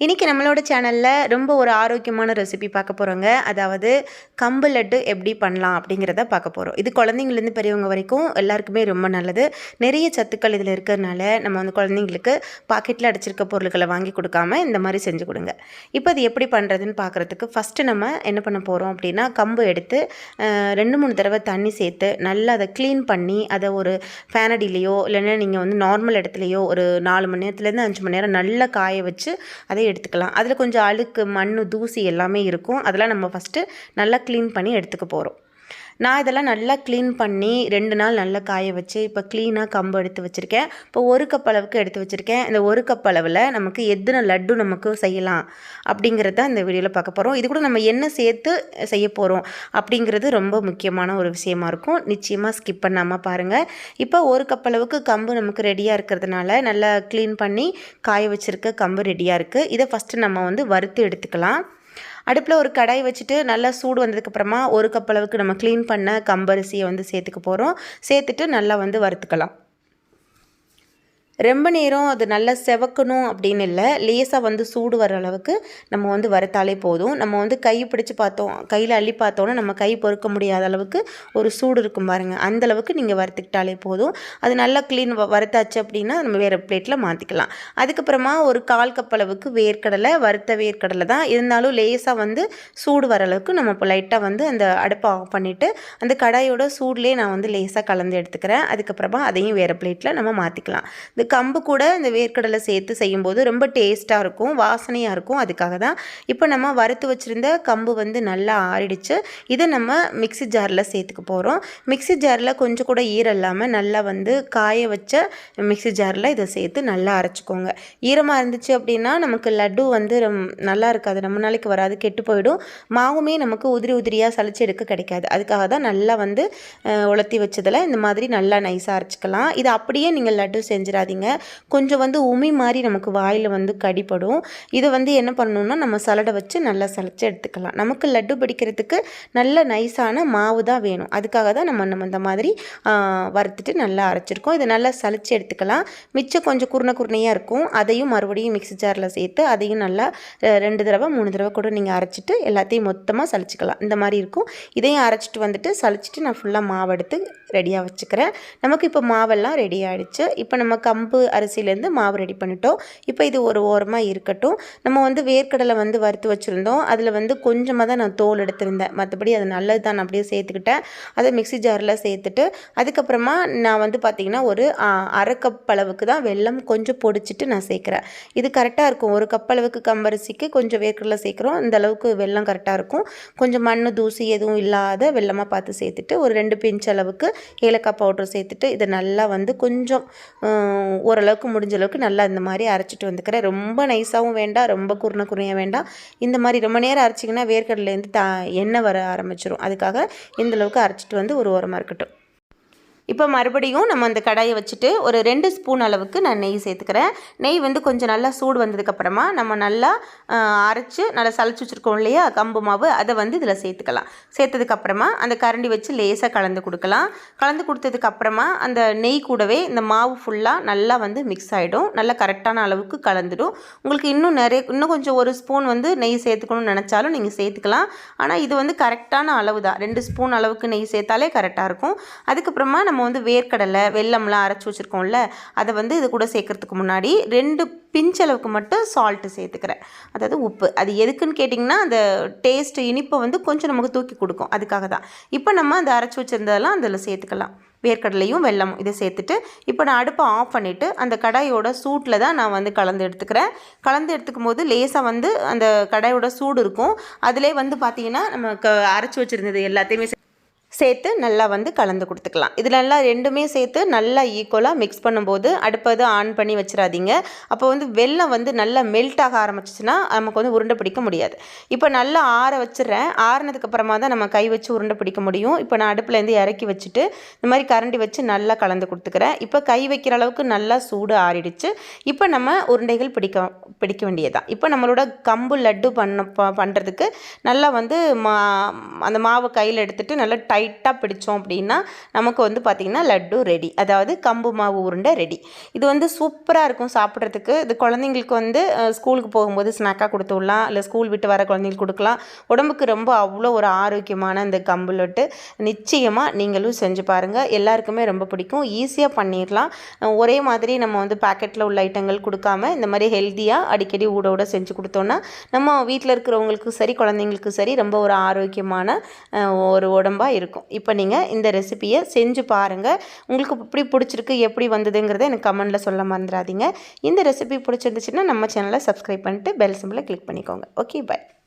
இன்றைக்கி நம்மளோட சேனலில் ரொம்ப ஒரு ஆரோக்கியமான ரெசிபி பார்க்க போகிறோங்க அதாவது கம்பு லட்டு எப்படி பண்ணலாம் அப்படிங்கிறத பார்க்க போகிறோம் இது குழந்தைங்கலேருந்து பெரியவங்க வரைக்கும் எல்லாருக்குமே ரொம்ப நல்லது. நிறைய சத்துக்கள் இதில் இருக்கிறதுனால நம்ம வந்து குழந்தைங்களுக்கு பாக்கெட்டில் அடிச்சிருக்க பொருட்களை வாங்கி கொடுக்காம இந்த மாதிரி செஞ்சு கொடுங்க. இப்போ அது எப்படி பண்ணுறதுன்னு பார்க்குறதுக்கு ஃபஸ்ட்டு நம்ம என்ன பண்ண போகிறோம் அப்படின்னா கம்பு எடுத்து ரெண்டு மூணு தடவை தண்ணி சேர்த்து நல்லா அதை க்ளீன் பண்ணி அதை ஒரு ஃபேனடிலேயோ இல்லைன்னா நீங்கள் வந்து நார்மல் இடத்துலையோ ஒரு நாலு மணி நேரத்துலேருந்து அஞ்சு மணி நேரம் நல்லா காய வச்சு அதை எடுத்துக்கலாம். அதில் கொஞ்சம் அழுக்கு மண் தூசி எல்லாமே இருக்கும். அதெல்லாம் நம்ம ஃபஸ்ட்டு நல்லா க்ளீன் பண்ணி எடுத்துக்க போகிறோம் நான் இதெல்லாம் நல்லா க்ளீன் பண்ணி ரெண்டு நாள் நல்லா காய வச்சு இப்போ க்ளீனாக கம்பு எடுத்து வச்சுருக்கேன். இப்போ ஒரு கப் அளவுக்கு எடுத்து வச்சுருக்கேன். இந்த ஒரு கப் அளவில் நமக்கு எத்தனை லட்டு நமக்கு செய்யலாம் அப்படிங்கிறத இந்த வீடியோவில் பார்க்க போகிறோம் இது கூட நம்ம என்ன சேர்த்து செய்ய போகிறோம் அப்படிங்கிறது ரொம்ப முக்கியமான ஒரு விஷயமா இருக்கும். நிச்சயமாக ஸ்கிப் பண்ணாமல் பாருங்கள் இப்போ ஒரு கப் அளவுக்கு கம்பு நமக்கு ரெடியாக இருக்கிறதுனால நல்லா க்ளீன் பண்ணி காய வச்சுருக்க கம்பு ரெடியாக இருக்குது இதை ஃபஸ்ட்டு நம்ம வந்து வறுத்து எடுத்துக்கலாம். அடுப்பில் ஒரு கடாய் வச்சுட்டு நல்லா சூடு வந்ததுக்கப்புறமா ஒரு கப் அளவுக்கு நம்ம க்ளீன் பண்ண கம்பரிசியை வந்து சேர்த்துக்க போகிறோம் சேர்த்துட்டு நல்லா வந்து வறுத்துக்கலாம். ரொம்ப நேரம் அது நல்லா செவக்கணும் அப்படின்னு இல்லை. லேசாக வந்து சூடு வர அளவுக்கு நம்ம வந்து வறுத்தாலே போதும். நம்ம வந்து கை பிடிச்சி பார்த்தோம் கையில் அள்ளி பார்த்தோன்னா நம்ம கை பொறுக்க முடியாத அளவுக்கு ஒரு சூடு இருக்கும் பாருங்கள் அந்த அளவுக்கு நீங்கள் வறுத்துக்கிட்டாலே போதும். அது நல்லா க்ளீன் வறுத்தாச்சு அப்படின்னா நம்ம வேறு பிளேட்டில் மாற்றிக்கலாம் அதுக்கப்புறமா ஒரு கால் கப் அளவுக்கு வேர்க்கடலை வறுத்த வேர்க்கடலை தான். இருந்தாலும் லேசாக வந்து சூடு வர அளவுக்கு நம்ம இப்போ லைட்டாக வந்து அந்த அடுப்பை ஆஃப் பண்ணிவிட்டு அந்த கடாயோட சூட்லேயே நான் வந்து லேசாக கலந்து எடுத்துக்கிறேன். அதுக்கப்புறமா அதையும் வேறு பிளேட்டில் நம்ம மாற்றிக்கலாம் இந்த கம்பு கூட இந்த வேர்க்கடலை சேர்த்து செய்யும்போது ரொம்ப டேஸ்ட்டாக இருக்கும் வாசனையாக இருக்கும். அதுக்காக தான் இப்போ நம்ம வறுத்து வச்சுருந்த கம்பு வந்து நல்லா ஆறிடுச்சு. இதை நம்ம மிக்ஸி ஜாரில் சேர்த்துக்க போகிறோம் மிக்ஸி ஜாரில் கொஞ்சம் கூட ஈரம் இல்லாமல் நல்லா வந்து காய வச்ச மிக்ஸி ஜாரில் இதை சேர்த்து நல்லா அரைச்சிக்கோங்க. ஈரமாக இருந்துச்சு அப்படின்னா நமக்கு லட்டு வந்து நல்லா இருக்காது. ரொம்ப நாளைக்கு வராது கெட்டு போயிடும். மாவுமே நமக்கு உதிரி உதிரியாக சளிச்சு எடுக்க கிடைக்காது. அதுக்காக தான் நல்லா வந்து உலர்த்தி வச்சதில் இந்த மாதிரி நல்லா நைஸாக அரைச்சிக்கலாம். இது அப்படியே நீங்கள் லட்டு செஞ்சிடாதீங்க. கொஞ்சம் வந்து உமி மாதிரி நமக்கு வாயில் வந்து கடிப்படும் இதை வந்து என்ன பண்ணணும்னா நம்ம சலடை வச்சு நல்லா சளைச்சி எடுத்துக்கலாம். நமக்கு லட்டு பிடிக்கிறதுக்கு நல்ல நைஸான மாவு தான் வேணும். அதுக்காக தான் நம்ம நம்ம இந்த மாதிரி வறுத்துட்டு நல்லா அரைச்சிருக்கோம். இதை நல்லா சளிச்சு எடுத்துக்கலாம். மிச்சம் கொஞ்சம் குருணை குருணையாக இருக்கும். அதையும் மறுபடியும் மிக்ஸி ஜாரில் சேர்த்து அதையும் நல்லா ரெண்டு தடவை மூணு தடவை கூட நீங்கள் அரைச்சிட்டு எல்லாத்தையும் மொத்தமாக சளிச்சிக்கலாம் இந்த மாதிரி இருக்கும். இதையும் அரைச்சிட்டு வந்துட்டு சளிச்சிட்டு நான் ஃபுல்லாக மாவு எடுத்து ரெடியாக வச்சுக்கிறேன். நமக்கு இப்போ மாவெல்லாம் ரெடி ஆகிடுச்சு இப்போ நம்ம கம்பு அரிசியிலேருந்து மாவு ரெடி பண்ணிட்டோம். இப்போ இது ஒரு ஓரமாக இருக்கட்டும். நம்ம வந்து வேர்க்கடலை வந்து வறுத்து வச்சுருந்தோம். அதில் வந்து கொஞ்சமாக தான் நான் தோல் எடுத்திருந்தேன். மற்றபடி அது நல்லது தான். நான் அப்படியே சேர்த்துக்கிட்டேன். அதை மிக்ஸி ஜாரில் சேர்த்துட்டு அதுக்கப்புறமா நான் வந்து பார்த்திங்கன்னா ஒரு அரை கப் அளவுக்கு தான் வெல்லம் கொஞ்சம் பொடிச்சிட்டு நான் சேர்க்குறேன். இது கரெக்டாக இருக்கும். ஒரு கப் அளவுக்கு கம்பரிசிக்கு கொஞ்சம் வேர்க்கடலை சேர்க்குறோம். இந்த அளவுக்கு வெல்லம் கரெக்டாக இருக்கும். கொஞ்சம் மண் தூசி எதுவும் இல்லாத வெல்லமாக பார்த்து சேர்த்துட்டு ஒரு ரெண்டு பிஞ்ச் அளவுக்கு ஏலக்காய் பவுடர் சேர்த்துட்டு இதை நல்லா வந்து கொஞ்சம் ஓரளவுக்கு முடிஞ்ச அளவுக்கு நல்லா இந்த மாதிரி அரைச்சிட்டு வந்துக்கிறேன். ரொம்ப நைஸாகவும் வேண்டாம் ரொம்ப குறுன குறையாக வேண்டாம். இந்த மாதிரி ரொம்ப நேரம் அரைச்சிங்கன்னா வேர்க்கடலேருந்து தா எண்ணெய் வர ஆரம்பிச்சிடும் அதுக்காக இந்த அளவுக்கு அரைச்சிட்டு வந்து ஒரு ஓரமாக இருக்கட்டும். இப்போ மறுபடியும் நம்ம அந்த கடாயை வச்சுட்டு ஒரு ரெண்டு ஸ்பூன் அளவுக்கு நான் நெய் சேர்த்துக்கிறேன். நெய் வந்து கொஞ்சம் நல்லா சூடு வந்ததுக்கப்புறமா நம்ம நல்லா அரைச்சி நல்லா சளிச்சு வச்சுருக்கோம் இல்லையா கம்பு மாவு அதை வந்து இதில் சேர்த்துக்கலாம். சேர்த்ததுக்கப்புறமா அந்த கரண்டி வச்சு லேசாக கலந்து கொடுக்கலாம். கலந்து கொடுத்ததுக்கப்புறமா அந்த நெய் கூடவே இந்த மாவு ஃபுல்லாக நல்லா வந்து மிக்ஸ் ஆகிடும் நல்லா கரெக்டான அளவுக்கு கலந்துடும். உங்களுக்கு இன்னும் நிறைய இன்னும் கொஞ்சம் ஒரு ஸ்பூன் வந்து நெய் சேர்த்துக்கணும்னு நினச்சாலும் நீங்கள் சேர்த்துக்கலாம். ஆனால் இது வந்து கரெக்டான அளவு தான். ரெண்டு ஸ்பூன் அளவுக்கு நெய் சேர்த்தாலே கரெக்டாக இருக்கும். அதுக்கப்புறமா நம்ம நம்ம வந்து வேர்க்கடலை வெல்லம்லாம் அரைச்சி வச்சுருக்கோம்ல அதை வந்து இது கூட சேர்க்கறதுக்கு முன்னாடி ரெண்டு பிஞ்சளவுக்கு மட்டும் சால்ட்டு சேர்த்துக்கிறேன். அதாவது உப்பு. அது எதுக்குன்னு கேட்டிங்கன்னா அந்த டேஸ்ட்டு இனிப்பை வந்து கொஞ்சம் நமக்கு தூக்கி கொடுக்கும். அதுக்காக தான். இப்போ நம்ம அந்த அரைச்சி வச்சிருந்ததெல்லாம் அதில் சேர்த்துக்கலாம். வேர்க்கடலையும் வெல்லமும் இதை சேர்த்துட்டு இப்போ நான் அடுப்பை ஆஃப் பண்ணிவிட்டு அந்த கடாயோட சூட்டில் தான் நான் வந்து கலந்து எடுத்துக்கிறேன். கலந்து எடுத்துக்கும் போது லேசாக வந்து அந்த கடாயோட சூடு இருக்கும். அதிலே வந்து பார்த்திங்கன்னா நம்ம க அரைச்சி வச்சுருந்தது எல்லாத்தையுமே சேர்த்து நல்லா வந்து கலந்து கொடுத்துக்கலாம். இதில் எல்லாம் ரெண்டுமே சேர்த்து நல்லா ஈக்குவலாக மிக்ஸ் பண்ணும்போது அடுப்பை ஆன் பண்ணி வச்சிடாதீங்க. அப்போ வந்து வெல்லம் வந்து நல்லா மெல்ட் ஆக ஆரம்பிச்சிச்சுன்னா நமக்கு வந்து உருண்டை பிடிக்க முடியாது. இப்போ நல்லா ஆற வச்சிடுறேன். ஆறினதுக்கப்புறமா தான் நம்ம கை வச்சு உருண்டை பிடிக்க முடியும். இப்போ நான் அடுப்புலேருந்து இறக்கி வச்சுட்டு இந்த மாதிரி கரண்டி வச்சு நல்லா கலந்து கொடுத்துக்கிறேன். இப்போ கை வைக்கிற அளவுக்கு நல்லா சூடு ஆறிடுச்சு. இப்போ நம்ம உருண்டைகள் பிடிக்க பிடிக்க வேண்டியதுதான். இப்போ நம்மளோட கம்பு லட்டு பண்ண ப- பண்ணுறதுக்கு நல்லா வந்து மா அந்த மாவை கையில் எடுத்துகிட்டு நல்லா டைட்டாக பிடிச்சோம் அப்படின்னா நமக்கு வந்து பார்த்திங்கன்னா லட்டு ரெடி அதாவது கம்பு மாவு உருண்டை ரெடி இது வந்து சூப்பராக இருக்கும் சாப்பிட்றதுக்கு. இது குழந்தைங்களுக்கு வந்து ஸ்கூலுக்கு போகும்போது ஸ்நாக்காக கொடுத்து விடலாம். இல்லை ஸ்கூல் விட்டு வர குழந்தைங்களுக்கு கொடுக்கலாம். உடம்புக்கு ரொம்ப அவ்வளோ ஒரு ஆரோக்கியமான இந்த கம்பு லட்டு. நிச்சயமாக நீங்களும் செஞ்சு பாருங்கள் எல்லாருக்குமே ரொம்ப பிடிக்கும். ஈஸியாக பண்ணிடலாம் ஒரே மாதிரி நம்ம வந்து பேக்கெட்டில் உள்ள ஐட்டங்கள் கொடுக்காம இந்த மாதிரி ஹெல்த்தியாக அடிக்கடி ஊட ஊட செஞ்சு கொடுத்தோன்னா நம்ம வீட்டில் இருக்கிறவங்களுக்கும் சரி குழந்தைங்களுக்கும் சரி ரொம்ப ஒரு ஆரோக்கியமான ஒரு உடம்பாக இருக்கும். இப்போ நீங்கள் இந்த ரெசிபியை செஞ்சு பாருங்கள் உங்களுக்கு எப்படி பிடிச்சிருக்கு எப்படி வந்ததுங்கிறத எனக்கு கமெண்டில் சொல்ல மறந்துடாதீங்க. இந்த ரெசிபி பிடிச்சிருந்துச்சுன்னா நம்ம சேனலை சப்ஸ்கிரைப் பண்ணிட்டு பெல் சிம்பிளை கிளிக் பண்ணிக்கோங்க. Okay bye